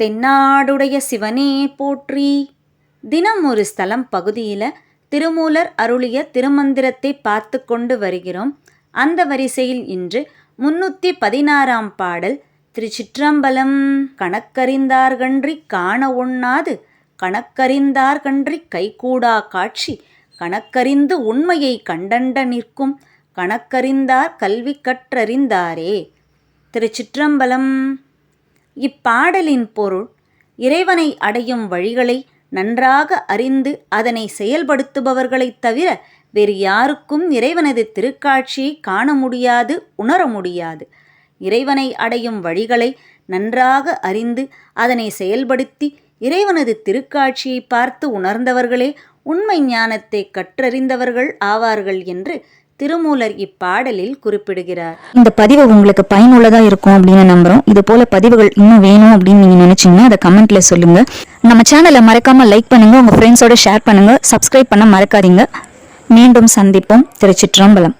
தென்னாடுடைய சிவனே போற்றி. தினம் ஒரு ஸ்தலம் பகுதியில் திருமூலர் அருளிய திருமந்திரத்தை பார்த்து கொண்டு வருகிறோம். அந்த வரிசையில் இன்று முன்னூற்றி பதினாறாம் பாடல் திருச்சிற்றம்பலம். கணக்கறிந்தார்கன்றி காண ஒண்ணாது கணக்கறிந்தார்கன்றி கைகூடா காட்சி கணக்கறிந்து உண்மையை கண்டண்ட நிற்கும் கணக்கறிந்தார் கல்வி கற்றறிந்தாரே. திருச்சிற்றம்பலம். இப்பாடலின் பொருள் இறைவனை அடையும் வழிகளை நன்றாக அறிந்து அதனை செயல்படுத்துபவர்களைத் தவிர வேறு யாருக்கும் இறைவனது திருக்காட்சியை காண முடியாது உணர முடியாது. இறைவனை அடையும் வழிகளை நன்றாக அறிந்து அதனை செயல்படுத்தி இறைவனது திருக்காட்சியை பார்த்து உணர்ந்தவர்களே உண்மை ஞானத்தை கற்றறிந்தவர்கள் ஆவார்கள் என்று திருமூலர் இப்பாடலில் குறிப்பிடுகிறார். இந்த பதிவு உங்களுக்கு பயனுள்ளதா இருக்கும் அப்படின்னு நம்புறோம். இது போல பதிவுகள் இன்னும் வேணும் அப்படின்னு நீங்க நினைச்சீங்கன்னா அதை கமெண்ட்ல சொல்லுங்க. நம்ம சேனலை மறக்காம லைக் பண்ணுங்க. உங்க ஃப்ரெண்ட்ஸோட ஷேர் பண்ணுங்க. சப்ஸ்கிரைப் பண்ண மறக்காதீங்க. மீண்டும் சந்திப்போம். திருச்சிற்றம்பலம்.